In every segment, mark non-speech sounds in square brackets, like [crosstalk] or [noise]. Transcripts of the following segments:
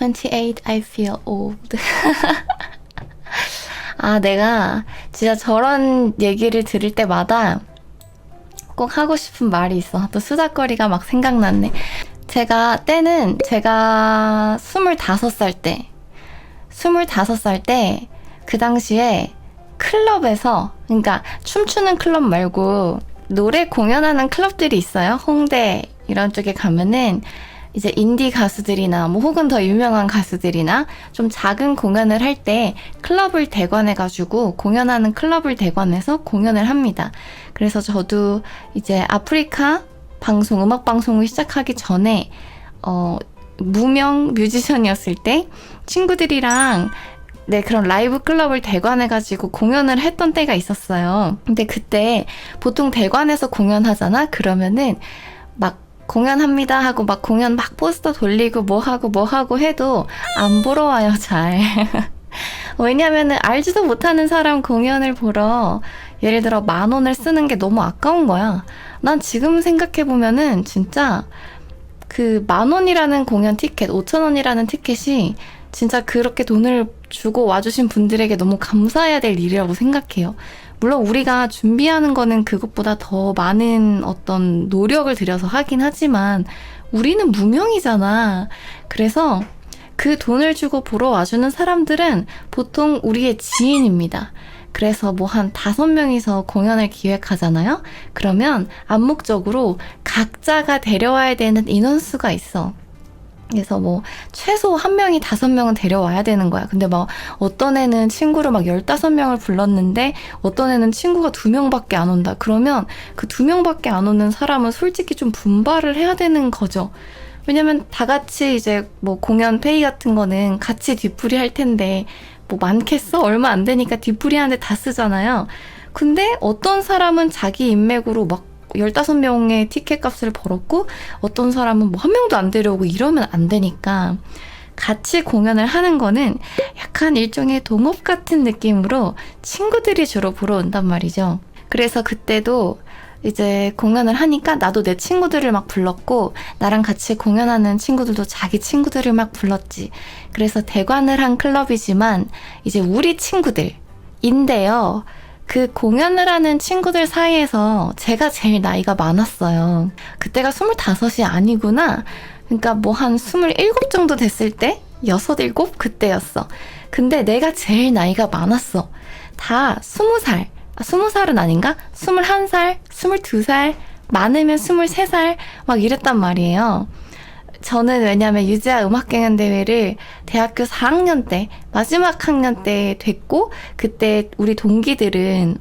28, I feel old. [laughs] 아, 내가 진짜 저런 얘기를 들을 때마다 꼭 하고 싶은 말이 있어. 또 수다거리가 막 생각났네. 제가 때는 제가 25살 때, 25살 때, 그 당시에 클럽에서, 그러니까 춤추는 클럽 말고 노래 공연하는 클럽들이 있어요. 홍대 이런 쪽에 가면은 이제 인디 가수들이나 뭐 혹은 더 유명한 가수들이나 좀 작은 공연을 할 때 클럽을 대관해가지고 공연하는 클럽을 대관해서 공연을 합니다. 그래서 저도 이제 아프리카 방송, 음악 방송을 시작하기 전에 어, 무명 뮤지션이었을 때 친구들이랑 네, 그런 라이브 클럽을 대관해가지고 공연을 했던 때가 있었어요. 근데 그때 보통 대관에서 공연하잖아? 그러면은 막 공연합니다 하고 막 공연 막 포스터 돌리고 뭐 하고 뭐 하고 해도 안 보러 와요, 잘. [laughs] 왜냐면은 알지도 못하는 사람 공연을 보러 예를 들어 만 원을 쓰는 게 너무 아까운 거야. 난 지금 생각해보면은 진짜 그 만 원이라는 공연 티켓, 오천 원이라는 티켓이 진짜 그렇게 돈을 주고 와주신 분들에게 너무 감사해야 될 일이라고 생각해요. 물론 우리가 준비하는 거는 그것보다 더 많은 어떤 노력을 들여서 하긴 하지만 우리는 무명이잖아. 그래서 그 돈을 주고 보러 와주는 사람들은 보통 우리의 지인입니다. 그래서 뭐 한 다섯 명이서 공연을 기획하잖아요? 그러면 암묵적으로 각자가 데려와야 되는 인원수가 있어. 그래서 뭐 최소 한 명이 다섯 명은 데려와야 되는 거야. 근데 막 어떤 애는 친구를 막 열다섯 명을 불렀는데 어떤 애는 친구가 두 명밖에 안 온다. 그러면 그 두 명밖에 안 오는 사람은 솔직히 좀 분발을 해야 되는 거죠. 왜냐면 다 같이 이제 뭐 공연 페이 같은 거는 같이 뒤풀이 할 텐데 뭐 많겠어? 얼마 안 되니까 뒤풀이 하는데 다 쓰잖아요. 근데 어떤 사람은 자기 인맥으로 막 15명의 티켓 값을 벌었고 어떤 사람은 뭐 한 명도 안 데려오고 이러면 안 되니까 같이 공연을 하는 거는 약간 일종의 동업 같은 느낌으로 친구들이 주로 보러 온단 말이죠. 그래서 그때도 이제 공연을 하니까 나도 내 친구들을 막 불렀고 나랑 같이 공연하는 친구들도 자기 친구들을 막 불렀지. 그래서 대관을 한 클럽이지만 이제 우리 친구들인데요. 그 공연을 하는 친구들 사이에서 제가 제일 나이가 많았어요. 그때가 25이 아니구나. 그러니까 뭐 한 27 정도 됐을 때? 6, 7? 그때였어. 근데 내가 제일 나이가 많았어. 다 20살. 아, 20살은 아닌가? 21살? 22살? 많으면 23살? 막 이랬단 말이에요. 저는 왜냐면 유지아 음악경연 대회를 대학교 4학년 때 마지막 학년 때 됐고 그때 우리 동기들은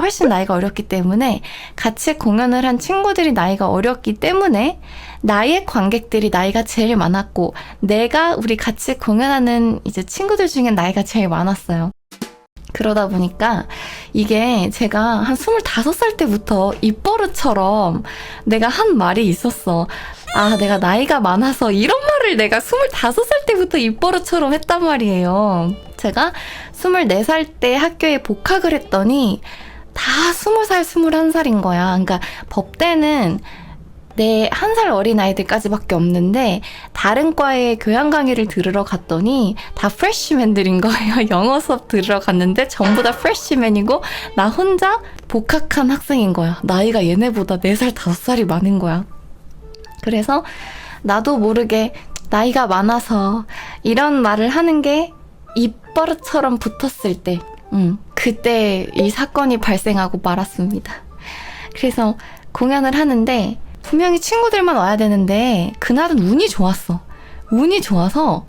훨씬 나이가 어렸기 때문에 같이 공연을 한 친구들이 나이가 어렸기 때문에 나의 관객들이 나이가 제일 많았고 내가 우리 같이 공연하는 이제 친구들 중에 나이가 제일 많았어요. 그러다 보니까 이게 제가 한 25살 때부터 입버릇처럼 내가 한 말이 있었어. 아, 내가 나이가 많아서 이런 말을 내가 25살 때부터 입버릇처럼 했단 말이에요. 제가 24살 때 학교에 복학을 했더니 다 20살, 21살인 거야. 그러니까 법대는 내 한 살 어린 아이들까지밖에 없는데 다른 과에 교양 강의를 들으러 갔더니 다 프레시맨들인 거예요. [laughs] 영어 수업 들으러 갔는데 전부 다 프레시맨이고 나 혼자 복학한 학생인 거야. 나이가 얘네보다 4살, 5살이 많은 거야. 그래서 나도 모르게 나이가 많아서 이런 말을 하는 게 입버릇처럼 붙었을 때, 음, 그때 이 사건이 발생하고 말았습니다. 그래서 공연을 하는데 분명히 친구들만 와야 되는데 그날은 운이 좋았어. 운이 좋아서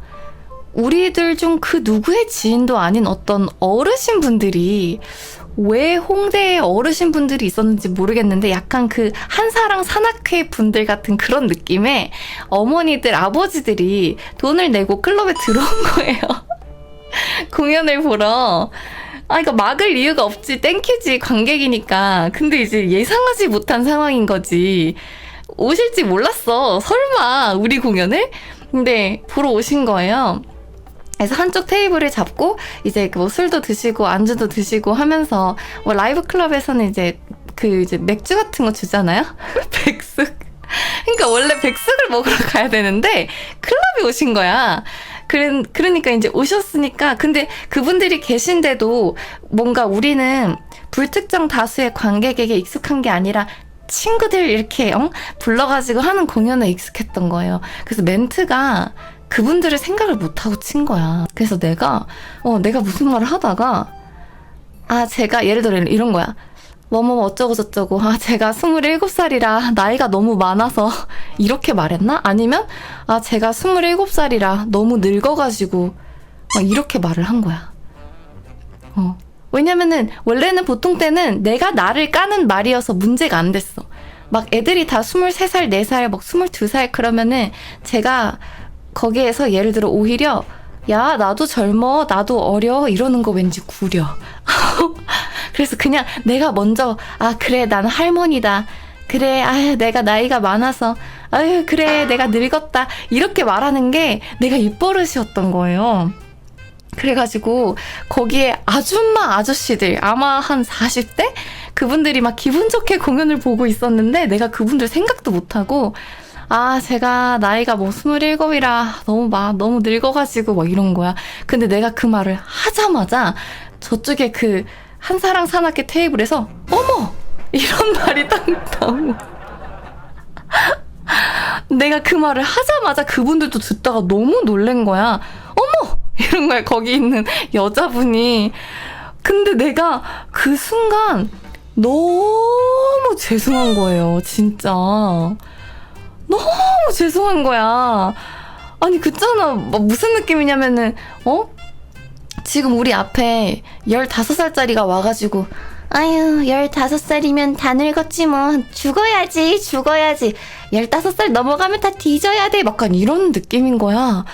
우리들 중 그 누구의 지인도 아닌 어떤 어르신 분들이 왜 홍대에 어르신 분들이 있었는지 모르겠는데 약간 그 한사랑 산악회 분들 같은 그런 느낌의 어머니들, 아버지들이 돈을 내고 클럽에 들어온 [laughs] 거예요. 공연을 보러. 아, 이거 막을 이유가 없지. 땡큐지. 관객이니까. 근데 이제 예상하지 못한 상황인 거지. 오실지 몰랐어. 설마, 우리 공연을? 근데 보러 오신 거예요. 그래서 한쪽 테이블을 잡고 이제 뭐 술도 드시고 안주도 드시고 하면서 뭐 라이브 클럽에서는 이제 그 이제 맥주 같은 거 주잖아요. [laughs] 백숙. 그러니까 원래 백숙을 먹으러 가야 되는데 클럽에 오신 거야. 그래, 그러니까 이제 오셨으니까 근데 그분들이 계신데도 뭔가 우리는 불특정 다수의 관객에게 익숙한 게 아니라 친구들 이렇게 어? 불러가지고 하는 공연에 익숙했던 거예요. 그래서 멘트가 그분들을 생각을 못하고 친 거야. 그래서 내가 어 내가 무슨 말을 하다가 아 제가 예를 들어 이런 거야. 뭐뭐 어쩌고 저쩌고 아 제가 27살이라 나이가 너무 많아서 [laughs] 이렇게 말했나? 아니면 아 제가 27살이라 너무 늙어가지고 막 이렇게 말을 한 거야. 어. 왜냐면은 원래는 보통 때는 내가 나를 까는 말이어서 문제가 안 됐어. 막 애들이 다 23살, 4살, 막 22살 그러면은 제가 거기에서 예를 들어 오히려 야, 나도 젊어, 나도 어려 이러는 거 왠지 구려. [laughs] 그래서 그냥 내가 먼저 아, 그래, 나는 할머니다. 그래, 아유, 내가 나이가 많아서 아유, 그래, 내가 늙었다. 이렇게 말하는 게 내가 입버릇이었던 거예요. 그래가지고 거기에 아줌마 아저씨들 아마 한 40대 그분들이 막 기분 좋게 공연을 보고 있었는데 내가 그분들 생각도 못하고 아 제가 나이가 뭐 27이라 너무 막 너무 늙어가지고 막 이런 거야. 근데 내가 그 말을 하자마자 저쪽에 그 한사랑 사납게 테이블에서 어머! 이런 [laughs] 말이 딱 나오고 [laughs] 내가 그 말을 하자마자 그분들도 듣다가 너무 놀란 거야. 어머! 이런 거야 거기 있는 여자분이. 근데 내가 그 순간 너무 죄송한 거예요 진짜 너무 죄송한 거야. 아니 그잖아. 뭐 무슨 느낌이냐면은 어? 지금 우리 앞에 15살짜리가 와가지고 아유 15살이면 다 늙었지 뭐. 죽어야지 죽어야지. 15살 넘어가면 다 뒤져야 돼. 약간 이런 느낌인 거야.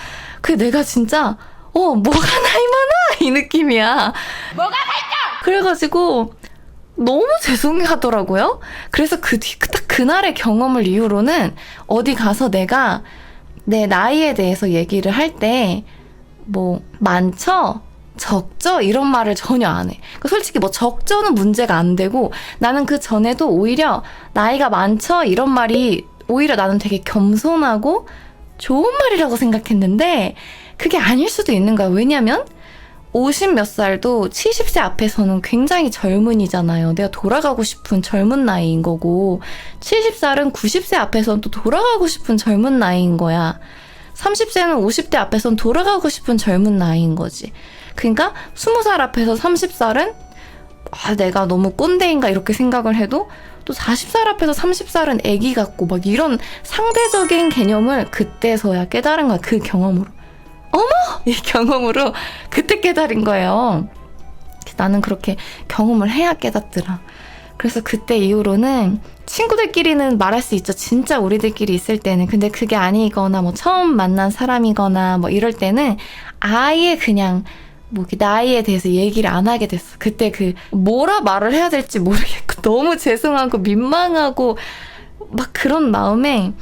그 내가 진짜 어, 뭐가 [laughs] 나이 많아! 이 느낌이야. 뭐가 살짝! 그래가지고, 너무 죄송해 하더라고요. 그래서 그 뒤, 딱 그날의 경험을 이유로는 어디 가서 내가 내 나이에 대해서 얘기를 할 때, 뭐, 많죠? 적죠? 이런 말을 전혀 안 해. 그 솔직히 뭐 적죠는 문제가 안 되고, 나는 그 전에도 오히려 나이가 많죠? 이런 말이 오히려 나는 되게 겸손하고 좋은 말이라고 생각했는데, 그게 아닐 수도 있는 거야. 왜냐면 50 몇 살도 70세 앞에서는 굉장히 젊은이잖아요. 내가 돌아가고 싶은 젊은 나이인 거고 70살은 90세 앞에서는 또 돌아가고 싶은 젊은 나이인 거야. 30세는 50대 앞에서는 돌아가고 싶은 젊은 나이인 거지. 그러니까 20살 앞에서 30살은 아, 내가 너무 꼰대인가 이렇게 생각을 해도 또 40살 앞에서 30살은 애기 같고 막 이런 상대적인 개념을 그때서야 깨달은 거야. 그 경험으로. 어머! 이 경험으로 그때 깨달은 거예요. 나는 그렇게 경험을 해야 깨닫더라. 그래서 그때 이후로는 친구들끼리는 말할 수 있죠. 진짜 우리들끼리 있을 때는. 근데 그게 아니거나 뭐 처음 만난 사람이거나 뭐 이럴 때는 아예 그냥 뭐 나이에 대해서 얘기를 안 하게 됐어. 그때 그 뭐라 말을 해야 될지 모르겠고 [laughs] 너무 죄송하고 민망하고 막 그런 마음에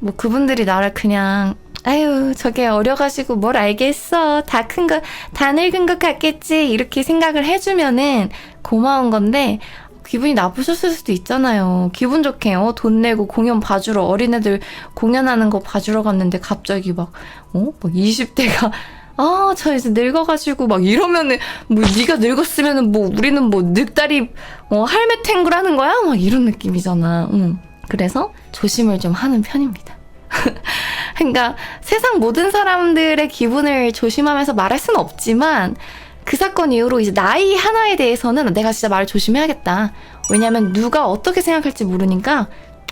뭐 그분들이 나를 그냥 아유, 저게 어려가지고 뭘 알겠어. 다 큰 거, 다 늙은 것 같겠지. 이렇게 생각을 해주면은 고마운 건데, 기분이 나쁘셨을 수도 있잖아요. 기분 좋게, 어, 돈 내고 공연 봐주러, 어린애들 공연하는 거 봐주러 갔는데 갑자기 막, 어? 막 20대가, 아, 저 이제 늙어가지고 막 이러면은, 뭐, 네가 늙었으면은 뭐, 우리는 뭐, 늙다리, 어, 할매 탱글 하는 거야? 막 이런 느낌이잖아. 응. 그래서 조심을 좀 하는 편입니다. [laughs] 그러니까 세상 모든 사람들의 기분을 조심하면서 말할 수는 없지만 그 사건 이후로 이제 나이 하나에 대해서는 내가 진짜 말을 조심해야겠다. 왜냐면 누가 어떻게 생각할지 모르니까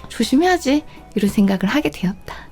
조심해야지. 이런 생각을 하게 되었다.